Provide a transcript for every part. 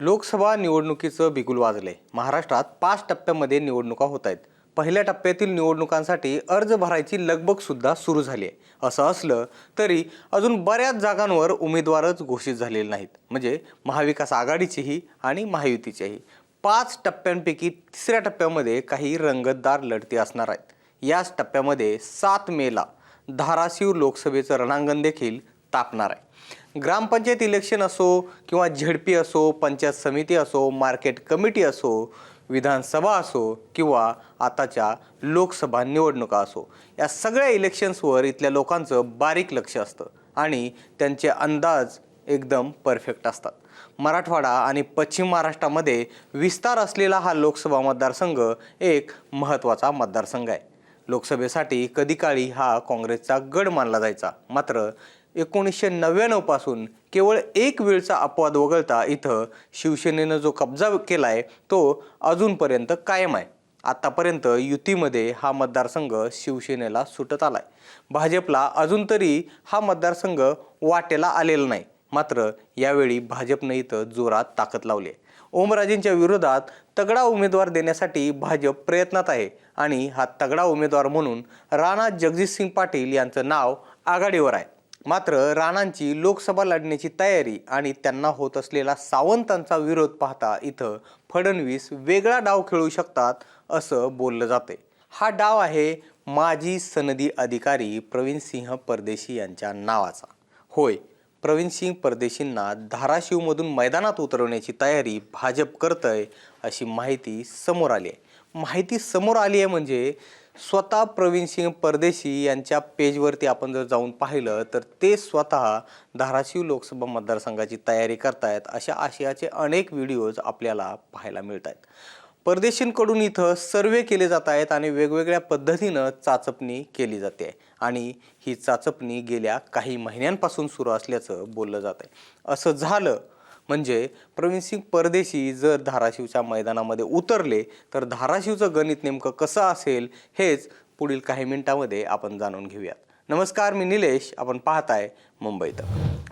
लोकसभा निवडणुकीचं बिगुल वाजले महाराष्ट्रात पाच टप्प्यामध्ये निवडणुका होत आहेत. पहिल्या टप्प्यातील निवडणुकांसाठी अर्ज भरायची लगबगसुद्धा सुरू झाली आहे असं असलं तरी अजून बऱ्याच जागांवर उमेदवारच घोषित झालेले नाहीत. म्हणजे महाविकास आघाडीचीही आणि महायुतीचीही. पाच टप्प्यांपैकी तिसऱ्या टप्प्यामध्ये काही रंगतदार लढती असणार आहेत. याच टप्प्यामध्ये सात मेला धाराशिव लोकसभेचं रणांगण देखील तापणार आहे. ग्रामपंचायत इलेक्शन असो किंवा झेडपी असो पंचायत समिती असो मार्केट कमिटी असो विधानसभा असो किंवा आताच्या लोकसभा निवडणुका असो या सगळ्या इलेक्शन्सवर इथल्या लोकांचं बारीक लक्ष असतं आणि त्यांचे अंदाज एकदम परफेक्ट असतात. मराठवाडा आणि पश्चिम महाराष्ट्रामध्ये विस्तार असलेला हा लोकसभा मतदारसंघ एक महत्त्वाचा मतदारसंघ आहे. लोकसभेसाठी कधी काळी हा काँग्रेसचा गड मानला जायचा मात्र एकोणीसशे नव्याण्णवपासून केवळ एक वेळचा अपवाद वगळता इथं शिवसेनेनं जो कब्जा केला आहे तो अजूनपर्यंत कायम आहे. आत्तापर्यंत युतीमध्ये हा मतदारसंघ शिवसेनेला सुटत आला आहे भाजपला अजून तरी हा मतदारसंघ वाटेला आलेला नाही. मात्र यावेळी भाजपनं इथं जोरात ताकद लावली आहे ओमराजेंच्या विरोधात तगडा उमेदवार देण्यासाठी भाजप प्रयत्नात आहे आणि हा तगडा उमेदवार म्हणून राणा जगजितसिंग पाटील यांचं नाव आघाडीवर आहे. मात्र राणांची लोकसभा लढण्याची तयारी आणि त्यांना होत असलेला सावंतांचा विरोध पाहता इथं फडणवीस वेगळा डाव खेळू शकतात असं बोललं जाते. हा डाव आहे माजी सनदी अधिकारी प्रवीण सिंह परदेशी यांच्या नावाचा. होय प्रवीण सिंह परदेशींना धाराशिवमधून मैदानात उतरवण्याची तयारी भाजप करतंय अशी माहिती समोर आली आहे. माहिती समोर आली आहे म्हणजे स्वतः प्रवीण सिंग परदेशी यांच्या पेजवरती आपण जर जाऊन पाहिलं तर ते स्वतः धाराशिव लोकसभा मतदारसंघाची तयारी करतायत. अशा आशयाचे अनेक व्हिडिओज आपल्याला पाहायला मिळत आहेत परदेशींकडून इथं सर्वे केले जात आहेत आणि वेगवेगळ्या पद्धतीनं चाचपणी केली जाते. आणि ही चाचपणी गेल्या काही महिन्यांपासून सुरू असल्याचं बोललं जात आहे असं झालं म्हणजे प्रवीणसिंग परदेशी जर धाराशिवच्या मैदानामध्ये उतरले तर धाराशिवचं गणित नेमकं कसं असेल हेच पुढील काही मिनिटामध्ये आपण जाणून घेऊयात. नमस्कार मी निलेश. आपण पाहताय मुंबईत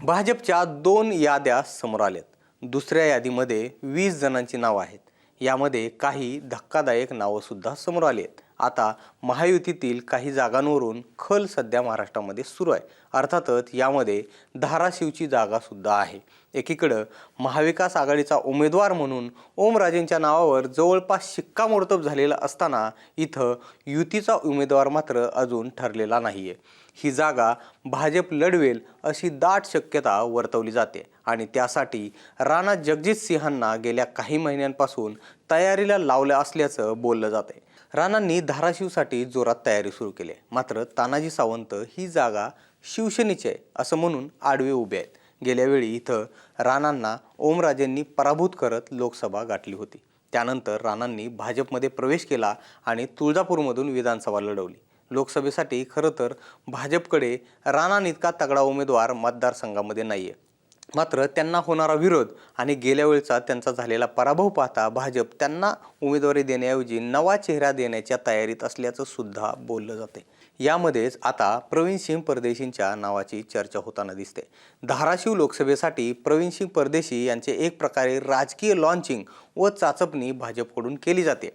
भाजपच्या दोन याद्या समोर आल्यात. दुसऱ्या यादीमध्ये वीस जणांची नावं आहेत. यामध्ये काही धक्कादायक नावंसुद्धा समोर आली आहेत आता महायुतीतील काही जागांवरून खल सध्या महाराष्ट्रामध्ये सुरू आहे. अर्थातच यामध्ये धाराशिवची जागासुद्धा आहे. एकीकडं महाविकास आघाडीचा उमेदवार म्हणून ओमराजेंच्या नावावर जवळपास शिक्कामोर्तब झालेला असताना इथं युतीचा उमेदवार मात्र अजून ठरलेला नाही आहे ही जागा भाजप लढवेल अशी दाट शक्यता वर्तवली जाते आणि त्यासाठी राणा जगजित सिंहांना गेल्या काही महिन्यांपासून तयारीला लावलं असल्याचं बोललं जाते राणांनी धाराशिवसाठी जोरात तयारी सुरू केली आहे. मात्र तानाजी सावंत ही जागा शिवसेनेची आहे असं म्हणून आडवे उभे आहेत. गेल्यावेळी इथं राणांना ओमराजेंनी पराभूत करत लोकसभा गाठली होती. त्यानंतर राणांनी भाजपमध्ये प्रवेश केला आणि तुळजापूरमधून विधानसभा लढवली. लोकसभेसाठी खरं तर भाजपकडे राणांइतका तगडा उमेदवार मतदारसंघामध्ये नाही आहे मात्र त्यांना होणारा विरोध आणि गेल्या वेळचा त्यांचा झालेला पराभव पाहता भाजप त्यांना उमेदवारी देण्याऐवजी नवा चेहरा देण्याच्या तयारीत असल्याचं सुद्धा बोललं जाते. यामध्येच आता प्रवीण सिंग परदेशींच्या नावाची चर्चा होताना दिसते. धाराशिव लोकसभेसाठी प्रवीण सिंग परदेशी यांचे एक प्रकारे राजकीय लॉन्चिंग व चाचपणी भाजपकडून केली जाते.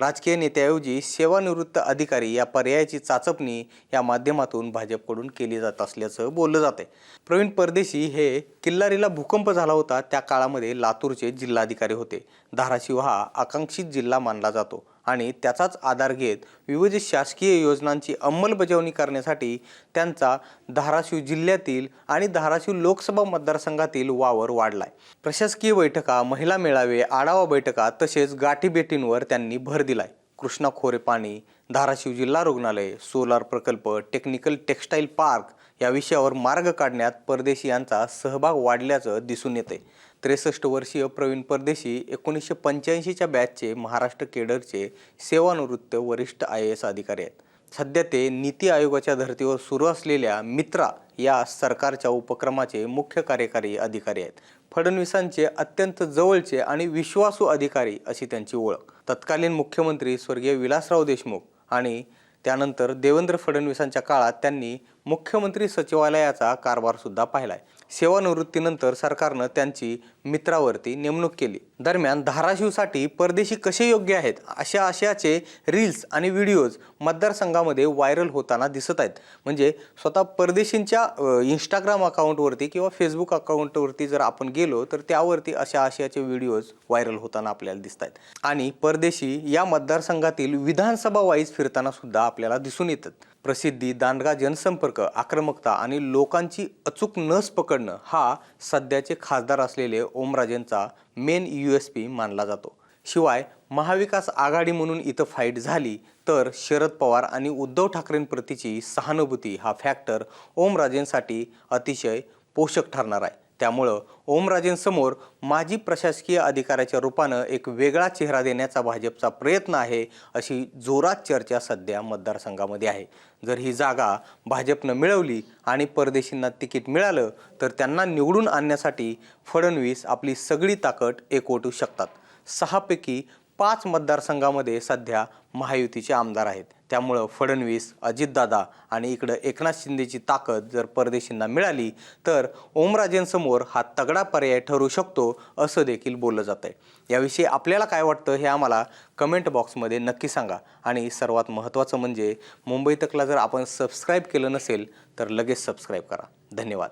राजकीय नेत्याऐवजी सेवानिवृत्त अधिकारी या पर्यायाची चाचपणी या माध्यमातून भाजपकडून केली जात असल्याचं बोललं जाते प्रवीण परदेशी हे किल्लारीला भूकंप झाला होता त्या काळामध्ये लातूरचे जिल्हाधिकारी होते. धाराशिव हा आकांक्षित जिल्हा मानला जातो. आणि त्याचाच आधार घेत विविध शासकीय योजनांची अंमलबजावणी करण्यासाठी त्यांचा धाराशिव जिल्ह्यातील आणि धाराशिव लोकसभा मतदारसंघातील वावर वाढलाय. प्रशासकीय बैठका महिला मेळावे आढावा बैठका तसेच गाठीभेटींवर त्यांनी भर दिलाय. कृष्णा खोरे पाणी धाराशिव जिल्हा रुग्णालय सोलार प्रकल्प टेक्निकल टेक्स्टाईल पार्क या विषयावर मार्ग काढण्यात परदेशी यांचा सहभाग वाढल्याचं दिसून येते त्रेसष्ट वर्षीय प्रवीण परदेशी एकोणीसशे पंच्याऐंशीच्या बॅचचे महाराष्ट्र केडरचे सेवानिवृत्त वरिष्ठ आय ए एस अधिकारी आहेत. सध्या ते नीती आयोगाच्या धर्तीवर सुरू असलेल्या मित्रा या सरकारच्या उपक्रमाचे मुख्य कार्यकारी अधिकारी आहेत. फडणवीसांचे अत्यंत जवळचे आणि विश्वासू अधिकारी अशी त्यांची ओळख. तत्कालीन मुख्यमंत्री स्वर्गीय विलासराव देशमुख आणि त्यानंतर देवेंद्र फडणवीसांच्या काळात त्यांनी मुख्यमंत्री सचिवालयाचा कारभारसुद्धा पाहिला आहे सेवानिवृत्तीनंतर सरकारनं त्यांची मित्रावरती नेमणूक केली. दरम्यान धाराशिवसाठी परदेशी कसे योग्य आहेत अशा आशयाचे रील्स आणि व्हिडिओज मतदारसंघामध्ये व्हायरल होताना दिसत आहेत. म्हणजे स्वतः परदेशींच्या इंस्टाग्राम अकाउंटवरती किंवा फेसबुक अकाउंटवरती जर आपण गेलो तर त्यावरती अशा आशयाचे व्हिडिओज व्हायरल होताना आपल्याला दिसत आहेत. आणि परदेशी या मतदारसंघातील विधानसभा वाईज फिरताना सुद्धा आपल्याला दिसून येतात. प्रसिद्धी दांडगा जनसंपर्क आक्रमकता आणि लोकांची अचूक नस पकडणं हा सध्याचे खासदार असलेले ओमराजेंचा मेन यू एस पी मानला जातो. शिवाय महाविकास आघाडी म्हणून इथं फाईट झाली तर शरद पवार आणि उद्धव ठाकरेंप्रतीची सहानुभूती हा फॅक्टर ओमराजेंसाठी अतिशय पोषक ठरणार आहे. त्यामुळं ओमराजेंसमोर माजी प्रशासकीय अधिकाऱ्याच्या रूपानं एक वेगळा चेहरा देण्याचा भाजपचा प्रयत्न आहे अशी जोरात चर्चा सध्या मतदारसंघामध्ये आहे. जर ही जागा भाजपनं मिळवली आणि परदेशींना तिकीट मिळालं तर त्यांना निवडून आणण्यासाठी फडणवीस आपली सगळी ताकद एकवटू शकतात. सहापैकी पाच मतदारसंघामध्ये सध्या महायुतीचे आमदार आहेत. त्यामुळं फडणवीस अजितदादा आणि इकडं एकनाथ शिंदेची ताकद जर परदेशींना मिळाली तर ओमराजेंसमोर हा तगडा पर्याय ठरू शकतो असं देखील बोललं जात आहे याविषयी आपल्याला काय वाटतं हे आम्हाला कमेंट बॉक्समध्ये नक्की सांगा. आणि सर्वात महत्त्वाचं म्हणजे मुंबई तकला जर आपण सबस्क्राईब केलं नसेल तर लगेच सबस्क्राईब करा. धन्यवाद.